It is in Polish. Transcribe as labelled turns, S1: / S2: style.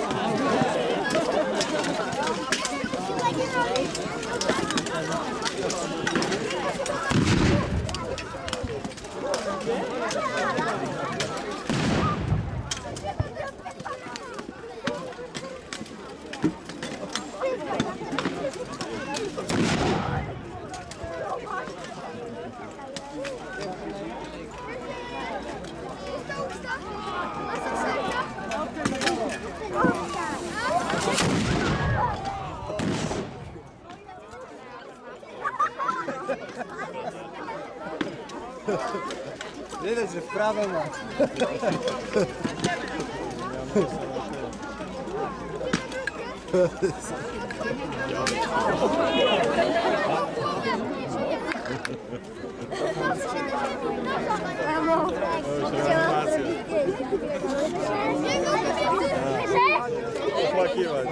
S1: Thank you. Widać, że wprawę ma.
S2: Mamo, chciałam zrobić zdjęcie.
S3: Opłakiwać.